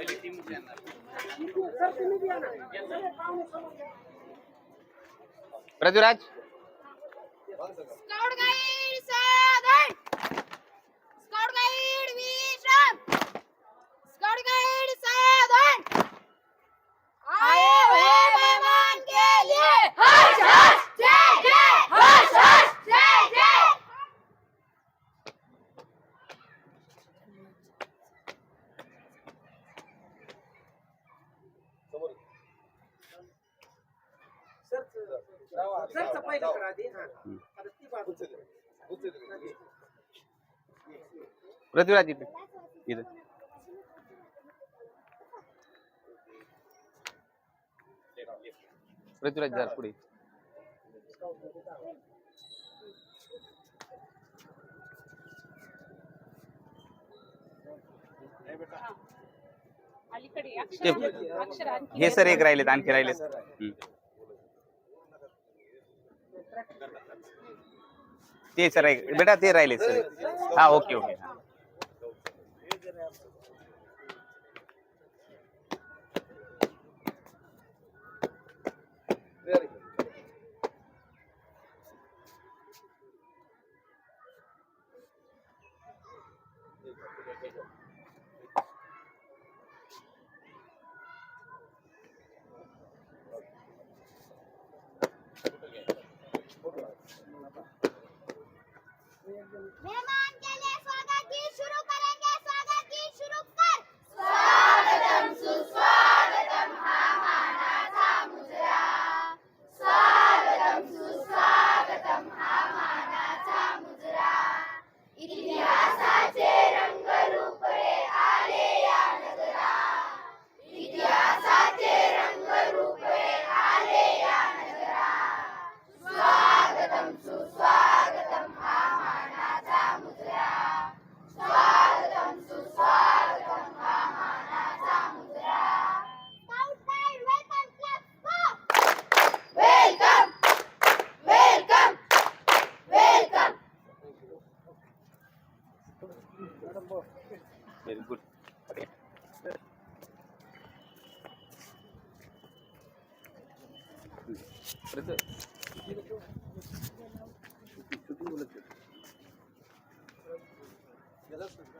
Prithviraj scout Prithviraj Prithviraj इथे इथे. पृथ्वीराज जरा पुढे. हे सर एक राहिलेत आणखी राहिलेत. ते सर बेटा ते राहिले सर. हा ओके ओके. हा.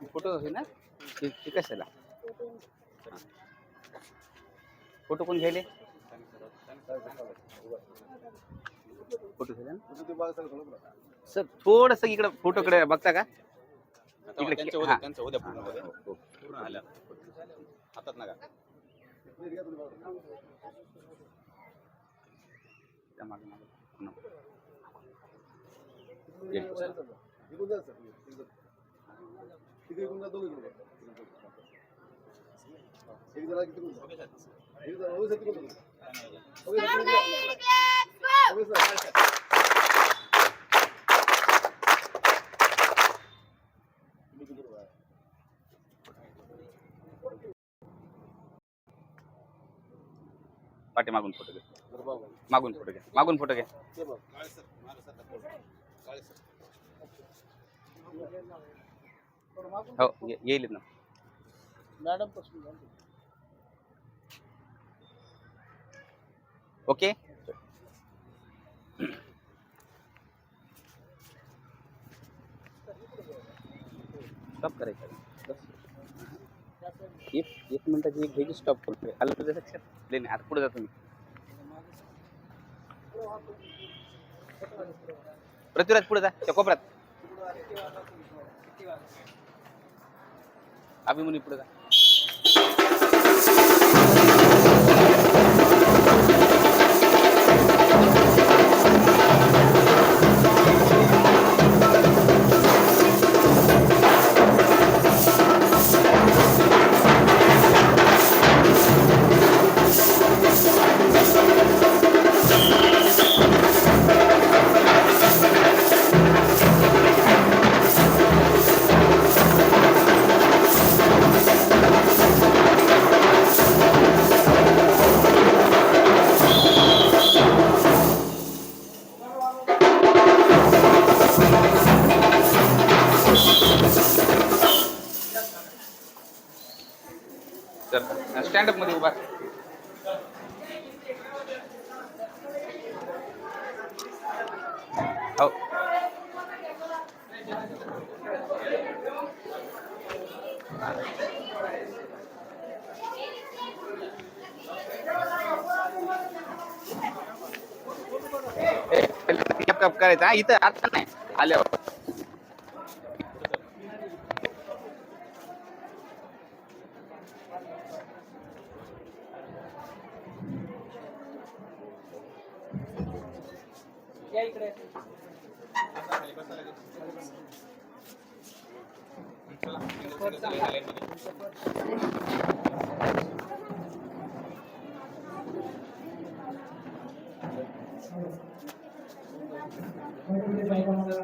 फ़ोटो आहे ना? ते ते कशाला फ़ोटो कोण घ्यायले फ़ोटो घ्यायला ना? सर थोडस इकडे फोटोकडे बघता का? इकडे त्यांचं हा. त्यांचं उद्या पूर्ण उद्या. पूर्ण आल्या हातात नका. त्या मागे मागे. नको. पाठी मागून फोटो घ्या मागून फोटो घ्या मागून फोटो घ्या हो ये- येईल ना. Madam okay? स्टॉप करायचं एक एक मिनिटाची एक घ्यायची स्टॉप करतोय. आलं तुझ्या लक्षात नाही आता पुढे जातो मी. पृथ्वीराज पुढे जा त्या कोपऱ्यात. अभिमुनी पुढे जा. हा इथं आता नाही. आल्यावर या इकडे आता खाली बसा लगेच. चला, single, single, single, line मध्ये. हा. माल सांग, सर.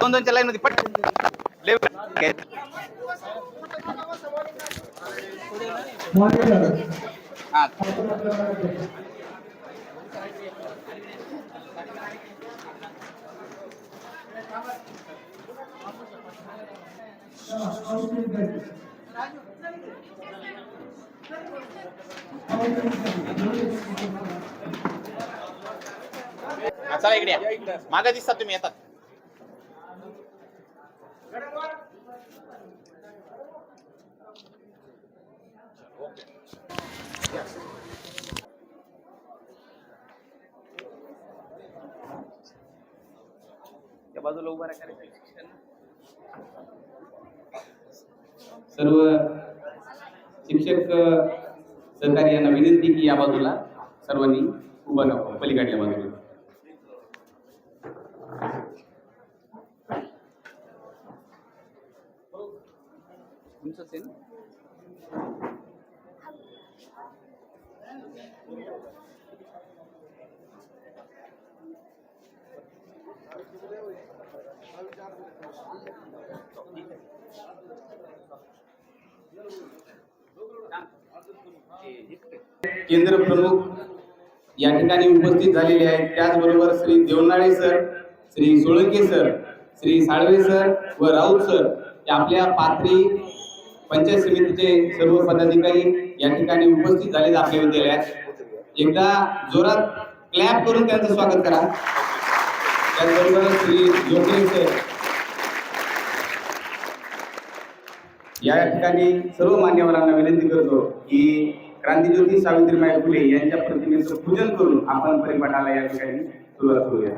दोन दोनच्या लाईन मध्ये पट लेव- चला इकडे या. दिसता दिसतात तुम्ही येतात. बाजूला उभा राहा करायचं. सर्व शिक्षक सहकारी यांना विनंती की या बाजूला सर्वांनी उभं राहावं पलीकडल्या बाजूला. तुमचंच आहे ना केंद्र प्रमुख या ठिकाणी उपस्थित झालेले आहेत. त्याचबरोबर Shri Devnale sir Shri Solanke sir Shri Salve sir व राऊत सर आपल्या पात्री पंचायत समितीचे सर्व पदाधिकारी या ठिकाणी उपस्थित झालेले आपल्या विद्यालयात. एकदा जोरात क्लॅप करून त्यांचं स्वागत करा. त्याचबरोबर श्री योगेश सर या ठिकाणी सर्व मान्यवरांना विनंती करतो की क्रांतीज्योती सावित्रीबाई फुले यांच्या प्रतिमेचं पूजन करून आपण परिपाठाला या ठिकाणी सुरुवात करूया.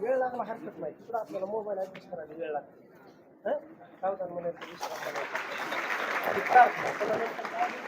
वेळ लागला हरकत नाही तिकडं आपल्याला मोबाईल ऍडजस्ट करायला वेळ लागतो सावधान म्हणायचं विश्राम म्हणायचा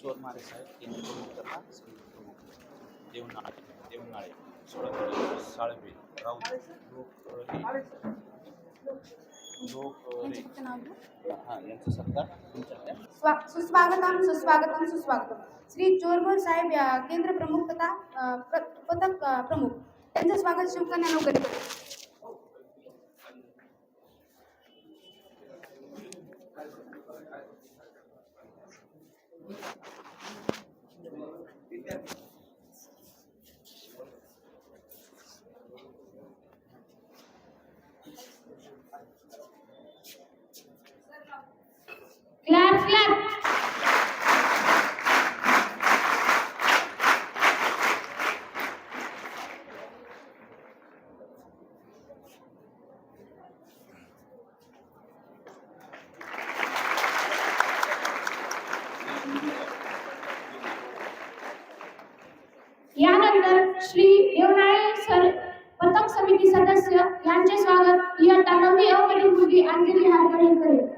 ચોર મારે સાહેબ તેની પ્રમુખ તથા સંયુક્ત પ્રમુખ દેવનાળે દેવનાળે સોળસો सुस्वागतम सुस्वागतम सुस्वागतम. श्री चोरभर साहेब या केंद्र प्रमुख तथा पथक प्रमुख. त्यांचं स्वागत शिवकन्या नौकरी यानंतर श्री देवनाळे सर पथक समिती सदस्य यांचे स्वागत इयत्ता नववी अवघडील मुलगी अंजली हारगळे करेल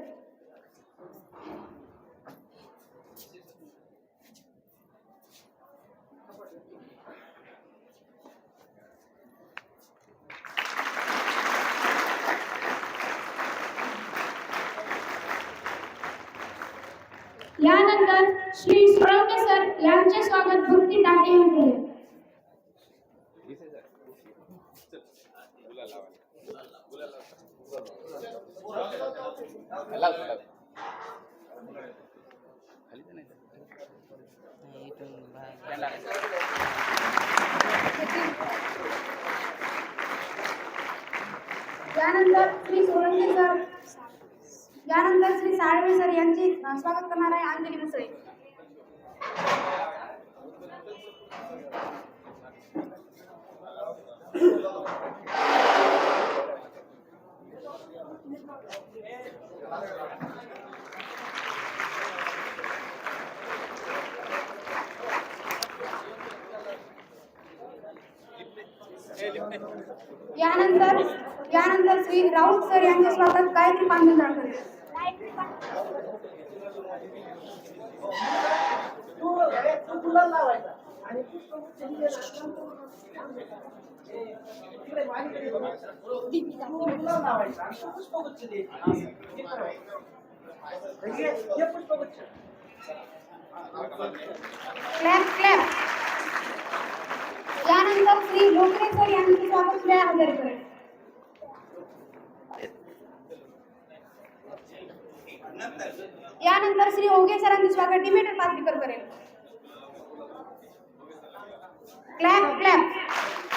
यानंतर श्री सोळंके सर यांचे स्वागत भक्ती टाटे यांनी केले लाव, लाव. खाली तर नाही. त्यांना नाही. यानंतर श्री सोळंके सर यानंतर श्री साळवे सर यांचे स्वागत करणार आहे अंजली मुसळे. यानंतर यानंतर श्री राऊत सर यांचे स्वागत गायत्री हे पुष्पगुच्छ. क्लॅप क्लॅप यानंतर श्री लोकरेकर यांनी स्वागत श्रेया हजारे करेल यानंतर श्री ओगे सरांचे स्वागत डिमेटर पात्रीकर करेल क्लॅप क्लॅप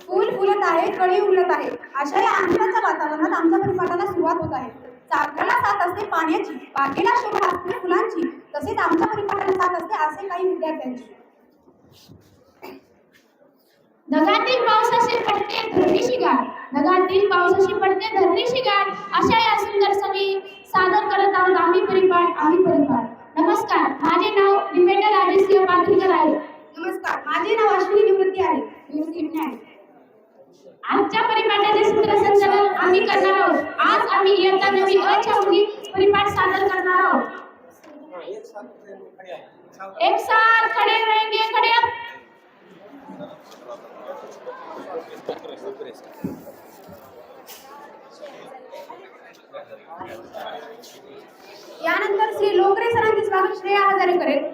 फूल फुलत आहे कळी उलट आहे. अशा या आनंदाच्या वातावरणात आमच्या परिपाठाला सुरुवात होत आहे. चाकाला साथ असते पाण्याची बागेला शोभा असते फुलांची तसेच आमच्या परिपाठाला साथ असते असे काही विद्यार्थ्यांची. ढगातील पावसाशी पडते धरणीशी गाठ ढगातील पावसाशी पडते धरणीशी गाठ अशा या सुंदर सवी सादर करत आहोत आम्ही परिपाठ आम्ही परिपाठ नमस्कार माझे नाव डिमेंडर राजेसिंह पाथरीकर आहे. नमस्कार माझे नाव अश्विनी निवृत्ती आहे. निवृत्ती आहे आजच्या परिपाठाचे सूत्रसंचालन आम्ही करणार आहोत. आज आम्ही इयत्ता नवी अ च्या मुली परिपाठ सादर करणार आहोत. एक साथ खडे आहे. खडे रहेंगे खडे यानंतर श्री लोकरे सरांचे स्वागत श्रेया हजारे करेल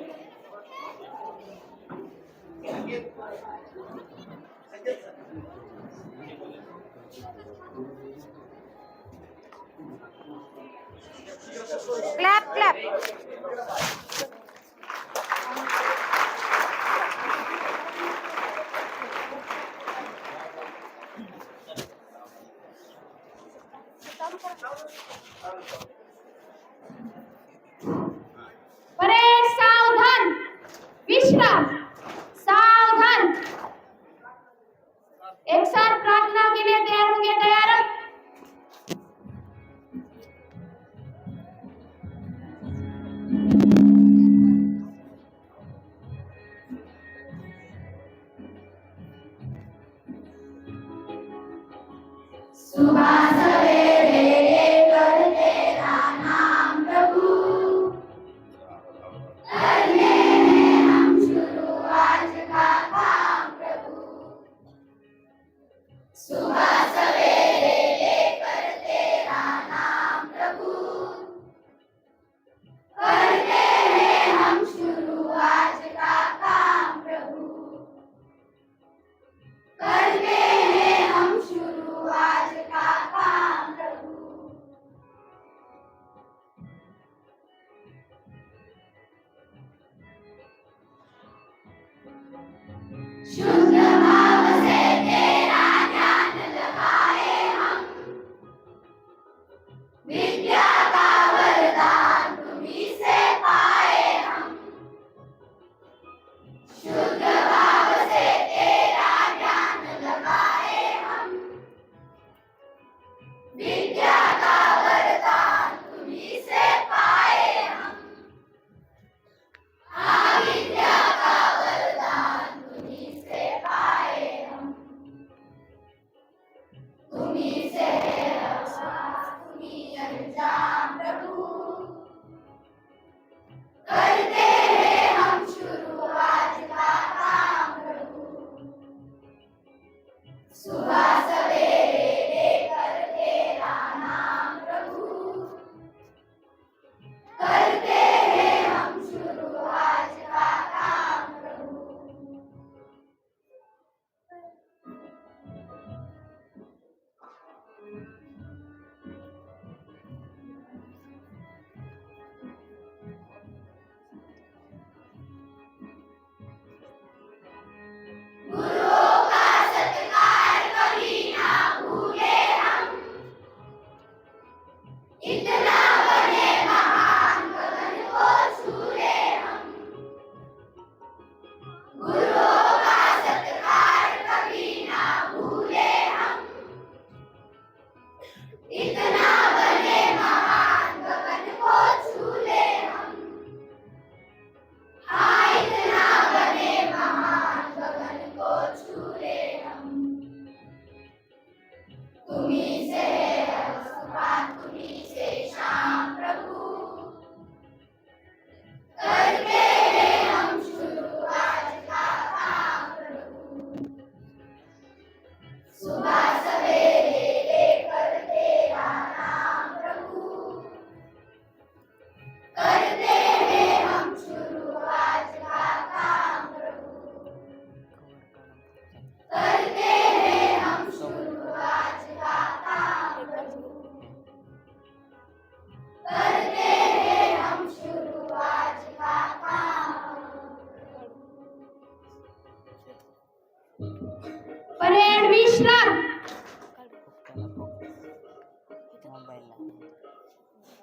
Suba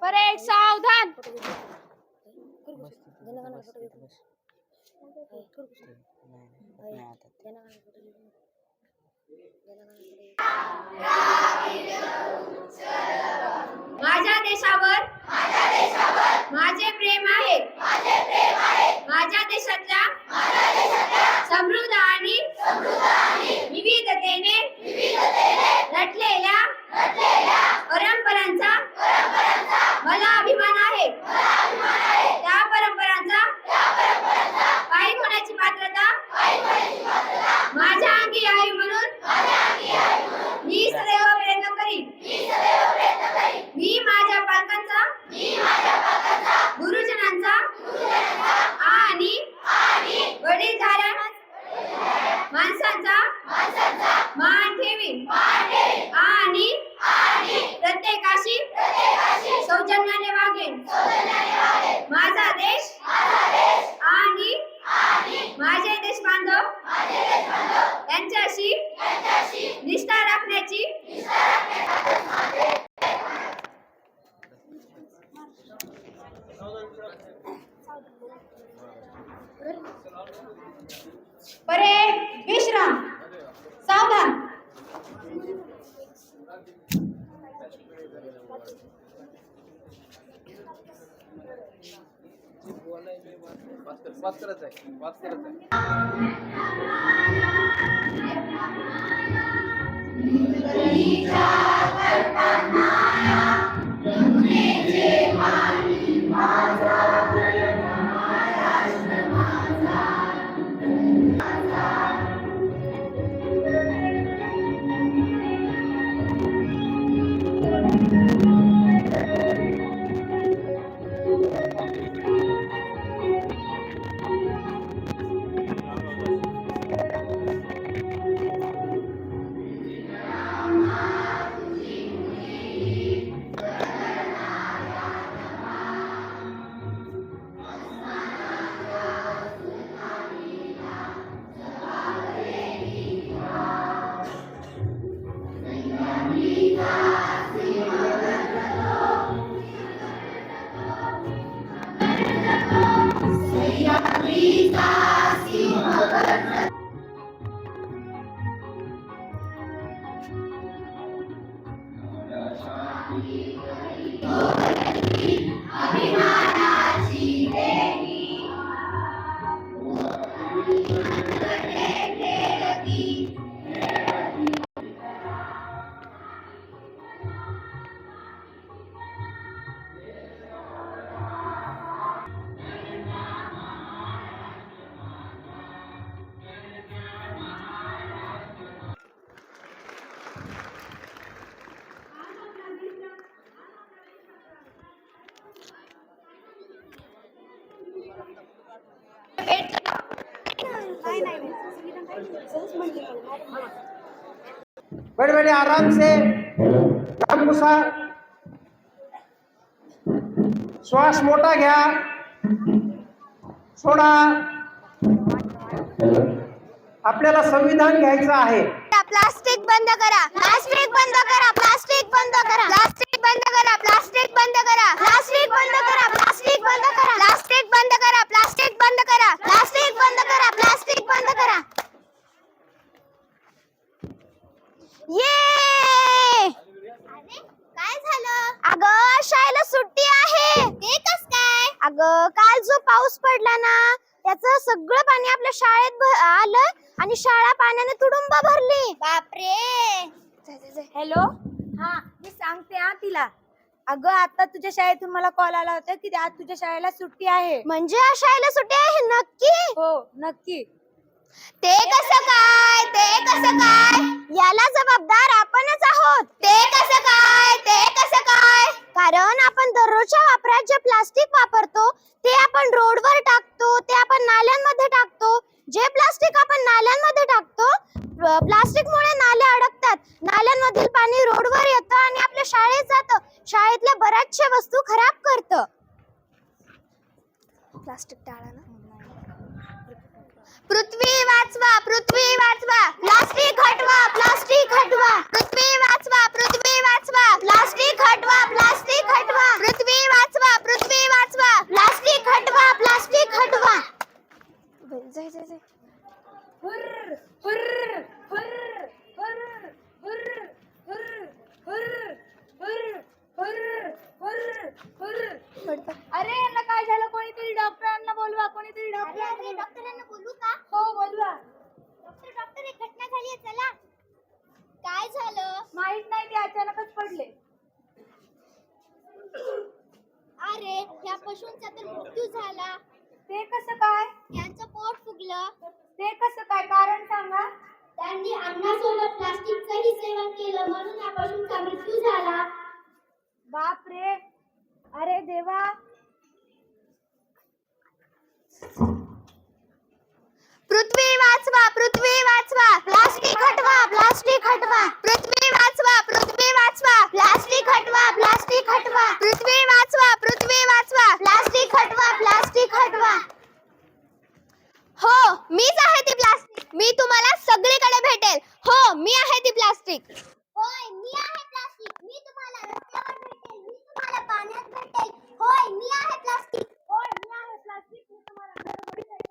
परेड सावधान. माझ्या देशावर माझे प्रेम आहे. माझ्या देशातल्या समृद्ध आणि विविधतेने नटलेल्या परंपरांचा मला अभिमान आहे. त्या परंपरांचा काही होण्याची पात्रता माझ्या अंगी आहे म्हणून मी सदैव Sita. बैठ बैठे आराम से काम श्वास मोठा घ्या सोडा। आपल्याला संविधान घ्यायचं आहे। प्लास्टिक बंद करा। प्लास्टिक बंद करा। प्लास्टिक बंद करा। प्लास्टिक बंद करा प्लास्टिक बंद करा. प्लास्टिक बंद करा प्लास्टिक बंद करा. प्लास्टिक बंद करा प्लास्टिक बंद करा. प्लास्टिक बंद करा प्लास्टिक बंद करा. ये! काय झालं? अगं शाळेला सुट्टी आहे. ते कस काय? अगं काल जो पाऊस पडला ना त्याचं सगळं पाणी आपल्या शाळेत भ- आलं आणि शाळा पाण्याने तुडुंब भरली. बापरे! हॅलो हा. सांगते हा तिला. अगं आता तुझ्या शाळेतून मला कॉल आला होता की आज तुझ्या शाळेला सुट्टी आहे. म्हणजे आज शाळेला सुट्टी आहे? नक्की? हो नक्की. ते कसं काय? ते कसं काय? याला जबाबदार आपणच आहोत. ते कसं काय? ते कसं काय? कारण आपण दररोजच्या वापरात जे प्लास्टिक वापरतो ते आपण रोडवर टाकतो ते आपण नाल्यांमध्ये टाकतो जे प्लास्टिक आपण नाल्यांमध्ये टाकतो प्लास्टिक मुळे नाले अडकतात. नाल्यांमधील पाणी रोडवर येतं आणि आपल्या शाळेत जातं. शाळेतल्या बऱ्याचशा वस्तू खराब करतं. प्लास्टिक टाळा ना. पृथ्वी वाचवा पृथ्वी वाचवा. प्लास्टिक हटवा प्लास्टिक हटवा. पृथ्वी वाचवा पृथ्वी वाचवा. प्लास्टिक हटवा प्लास्टिक हटवा. पृथ्वी वाचवा पृथ्वी पृथ्वी वाचवा पृथ्वी वाचवा. प्लास्टिक हटवा प्लास्टिक हटवा. पृथ्वी वाचवा पृथ्वी वाचवा. प्लास्टिक हटवा प्लास्टिक हटवा. पृथ्वी वाचवा पृथ्वी वाचवा. प्लास्टिक हटवा प्लास्टिक हटवा. हो मीच आहे ती प्लास्टिक मी तुम्हाला सगळीकडे भेटेल. हो मी आहे ती प्लास्टिक होय मी आहे प्लास्टिक मी तुम्हाला रस्त्यावर भेटेल. मी तुम्हाला पाण्यात भेटेल. होय मी आहे प्लास्टिक होय मी आहे प्लास्टिक मी तुम्हाला घरोघरी भेटेल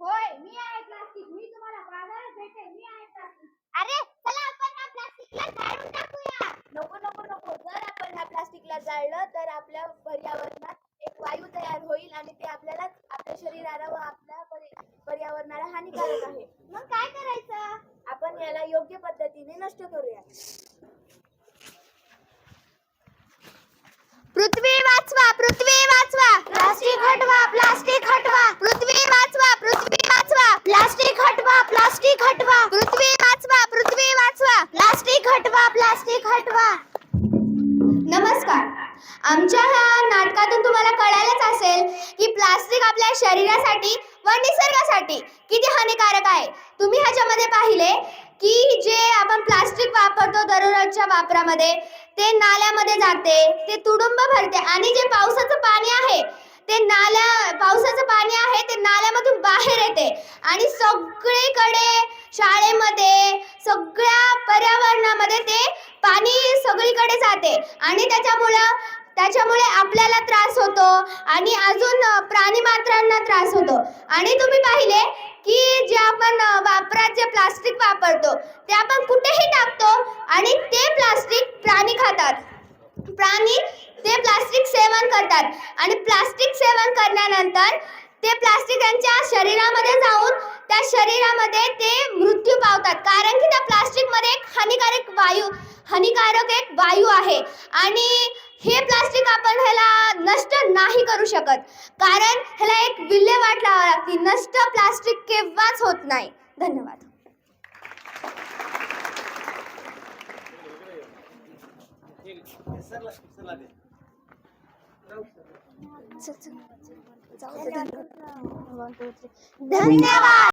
होय मी आहे प्लास्टिक. मी तुम्हाला बाजारात भेटेल मी आहे प्लास्टिक. अरे चला आपण या प्लास्टिकला जाळून टाकूया. नको नको नको. जर आपण ह्या प्लास्टिकला जाळलं तर आपल्या पर्यावरणात एक वायू तयार होईल आणि ते आपल्याला आपल्या शरीराला व आपल्या परि- पर्यावरणाला हानिकारक आहे. मग काय करायचं? आपण याला योग्य पद्धतीने नष्ट करूया. पृथ्वी वाचवा पृथ्वी वाचवा. प्लास्टिक हटवा प्लास्टिक हटवा पृथ्वी वाचवा पृथ्वी वाचवा प्लास्टिक हटवा प्लास्टिक हटवा. पृथ्वी वाचवा पृथ्वी वाचवा. प्लास्टिक हटवा प्लास्टिक हटवा. नमस्कार. आमच्या ह्या नाटकातून तुम्हाला कळायलाच असेल की प्लास्टिक आपल्या शरीरासाठी व निसर्गासाठी किती हानिकारक आहे. तुम्ही ह्याच्यामध्ये पाहिले की जे आपण प्लास्टिक वापरतो दररोजच्या वापरामध्ये ते नाल्यामध्ये जाते ते तुडुंब भरते आणि जे पावसाचं पाणी आहे ते नाल्या पावसाचं पाणी आहे ते नाल्यामधून बाहेर येते. आणि सगळीकडे शाळेमध्ये सगळ्या पर्यावरणामध्ये ते पाणी सगळीकडे जाते. आणि त्याच्यामुळं त्याच्यामुळे आपल्याला त्रास होतो आणि अजून प्राणी मात्रांना त्रास होतो. आणि तुम्ही पाहिले की जे आपण वापरात जे प्लास्टिक वापरतो ते आपण कुठेही टाकतो आणि ते प्लास्टिक प्राणी खातात. प्राणी ते प्लास्टिक सेवन करतात आणि प्लास्टिक सेवन करण्यानंतर ते प्लास्टिक त्यांच्या शरीरामध्ये जाऊन त्या शरीरामध्ये ते मृत्यू पावतात कारण की त्या प्लास्टिकमध्ये एक हानिकारक वायू हानिकारक एक वायू आहे आणि हे प्लास्टिक आपण ह्याला नष्ट नाही करू शकत कारण ह्याला एक विल्हेवाट लावावी लागते नष्ट प्लास्टिक केव्हाच होत नाही धन्यवाद सरला सरला दे सर. धन्यवाद.